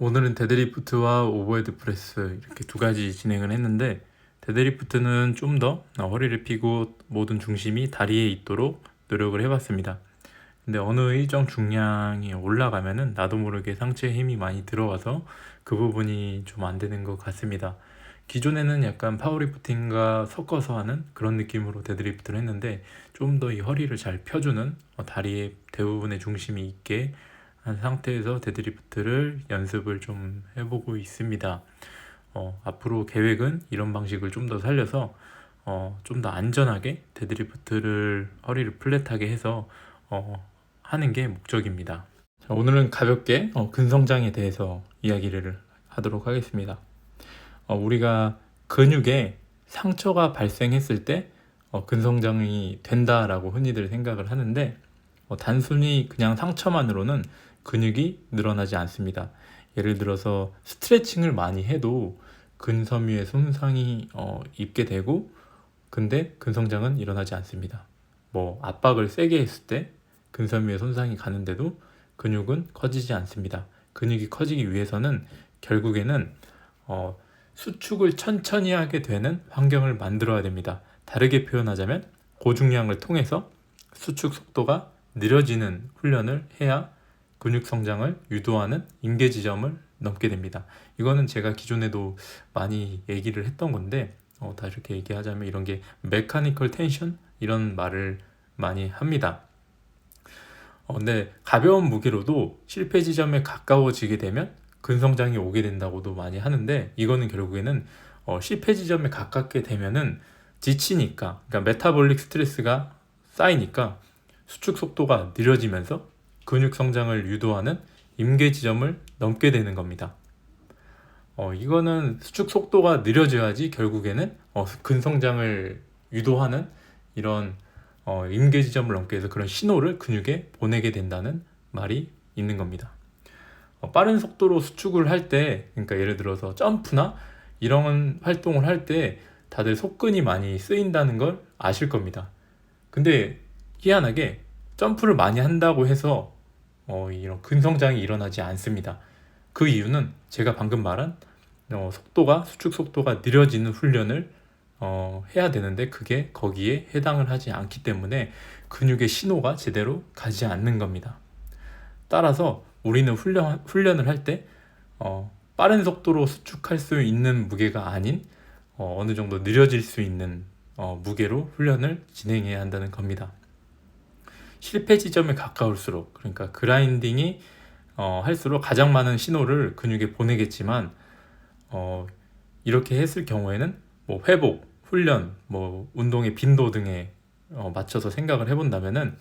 오늘은 데드리프트와 오버헤드 프레스 이렇게 두 가지 진행을 했는데 데드리프트는 좀 더 허리를 펴고 모든 중심이 다리에 있도록 노력을 해봤습니다. 근데 어느 일정 중량이 올라가면은 나도 모르게 상체에 힘이 많이 들어와서 그 부분이 좀 안 되는 것 같습니다. 기존에는 약간 파워리프팅과 섞어서 하는 그런 느낌으로 데드리프트를 했는데 좀 더 이 허리를 잘 펴주는 어, 다리에 대부분의 중심이 있게 한 상태에서 데드리프트를 연습을 좀 해보고 있습니다. 어, 앞으로 계획은 이런 방식을 좀 더 살려서 어, 좀 더 안전하게 데드리프트를 허리를 플랫하게 해서 어, 하는 게 목적입니다. 자, 오늘은 가볍게 어, 근성장에 대해서 이야기를 하도록 하겠습니다. 어, 우리가 근육에 상처가 발생했을 때 어, 근성장이 된다라고 흔히들 생각을 하는데 어, 단순히 그냥 상처만으로는 근육이 늘어나지 않습니다. 예를 들어서 스트레칭을 많이 해도 근섬유에 손상이 어, 입게 되고 근데 근성장은 일어나지 않습니다. 뭐 압박을 세게 했을 때 근섬유에 손상이 가는데도 근육은 커지지 않습니다. 근육이 커지기 위해서는 결국에는 어, 수축을 천천히 하게 되는 환경을 만들어야 됩니다. 다르게 표현하자면 고중량을 통해서 수축 속도가 느려지는 훈련을 해야 근육 성장을 유도하는 임계 지점을 넘게 됩니다. 이거는 제가 기존에도 많이 얘기를 했던 건데 어, 다 이렇게 얘기하자면 이런 게 메카니컬 텐션 이런 말을 많이 합니다. 어, 근데 가벼운 무게로도 실패 지점에 가까워지게 되면 근성장이 오게 된다고도 많이 하는데 이거는 결국에는 어, 실패 지점에 가깝게 되면은 지치니까 그러니까 메타볼릭 스트레스가 쌓이니까 수축 속도가 느려지면서 근육 성장을 유도하는 임계 지점을 넘게 되는 겁니다. 어, 이거는 수축 속도가 느려져야지 결국에는 어, 근성장을 유도하는 이런 어, 임계 지점을 넘게 해서 그런 신호를 근육에 보내게 된다는 말이 있는 겁니다. 어, 빠른 속도로 수축을 할 때, 그러니까 예를 들어서 점프나 이런 활동을 할 때 다들 속근이 많이 쓰인다는 걸 아실 겁니다. 근데 희한하게 점프를 많이 한다고 해서 어, 이런 근성장이 일어나지 않습니다. 그 이유는 제가 방금 말한 어, 속도가 수축 속도가 느려지는 훈련을 어, 해야 되는데 그게 거기에 해당을 하지 않기 때문에 근육의 신호가 제대로 가지 않는 겁니다. 따라서 우리는 훈련, 훈련을 할때 어, 빠른 속도로 수축할 수 있는 무게가 아닌 어, 어느 정도 느려질 수 있는 어, 무게로 훈련을 진행해야 한다는 겁니다. 실패 지점에 가까울수록 그러니까 그라인딩이 어, 할수록 가장 많은 신호를 근육에 보내겠지만 어, 이렇게 했을 경우에는 뭐 회복, 훈련, 뭐 운동의 빈도 등에 어, 맞춰서 생각을 해본다면은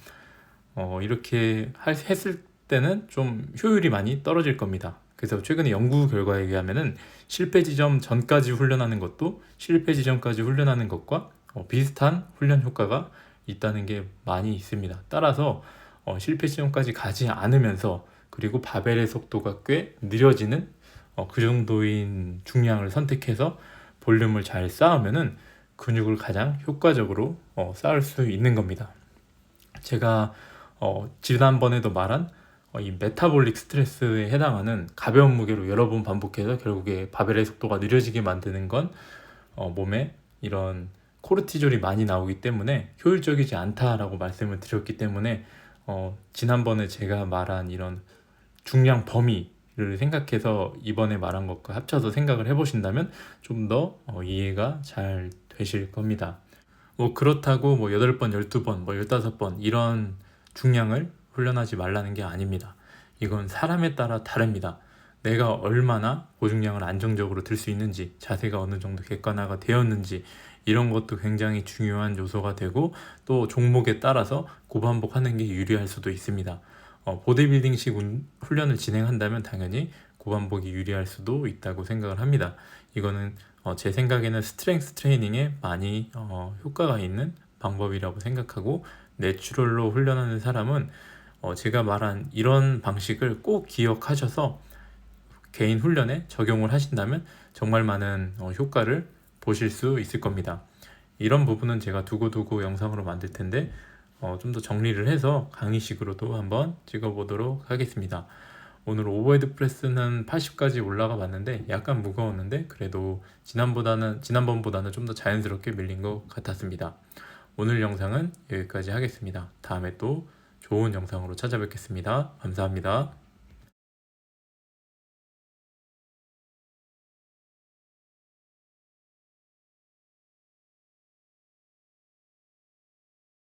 어, 이렇게 할, 했을 때는 좀 효율이 많이 떨어질 겁니다. 그래서 최근에 연구 결과에 의하면은 실패 지점 전까지 훈련하는 것도 실패 지점까지 훈련하는 것과 어, 비슷한 훈련 효과가 있다는 게 많이 있습니다. 따라서 어, 실패 지점까지 가지 않으면서 그리고 바벨의 속도가 꽤 느려지는 어, 그 정도인 중량을 선택해서 볼륨을 잘 쌓으면은 근육을 가장 효과적으로 어, 쌓을 수 있는 겁니다. 제가 어, 지난번에도 말한 어, 이 메타볼릭 스트레스에 해당하는 가벼운 무게로 여러 번 반복해서 결국에 바벨의 속도가 느려지게 만드는 건 어, 몸에 이런 코르티졸이 많이 나오기 때문에 효율적이지 않다라고 말씀을 드렸기 때문에 어, 지난번에 제가 말한 이런 중량 범위를 생각해서 이번에 말한 것과 합쳐서 생각을 해보신다면 좀더 어, 이해가 잘 되실 겁니다. 뭐 그렇다고 뭐 8번, 12번, 뭐 15번 이런 중량을 훈련하지 말라는 게 아닙니다. 이건 사람에 따라 다릅니다. 내가 얼마나 고중량을 안정적으로 들 수 있는지, 자세가 어느 정도 객관화가 되었는지, 이런 것도 굉장히 중요한 요소가 되고, 또 종목에 따라서 고반복하는 게 유리할 수도 있습니다. 어, 보디빌딩식 훈련을 진행한다면 당연히 고반복이 유리할 수도 있다고 생각을 합니다. 이거는 어, 제 생각에는 스트렝스 트레이닝에 많이 어, 효과가 있는 방법이라고 생각하고, 내추럴로 훈련하는 사람은 어, 제가 말한 이런 방식을 꼭 기억하셔서 개인 훈련에 적용을 하신다면 정말 많은 어, 효과를 보실 수 있을 겁니다. 이런 부분은 제가 두고두고 영상으로 만들 텐데 어, 좀 더 정리를 해서 강의식으로도 한번 찍어보도록 하겠습니다. 오늘 오버헤드 프레스는 80까지 올라가 봤는데 약간 무거웠는데 그래도 지난보다는 지난번보다는 좀 더 자연스럽게 밀린 것 같았습니다. 오늘 영상은 여기까지 하겠습니다. 다음에 또 좋은 영상으로 찾아뵙겠습니다. 감사합니다.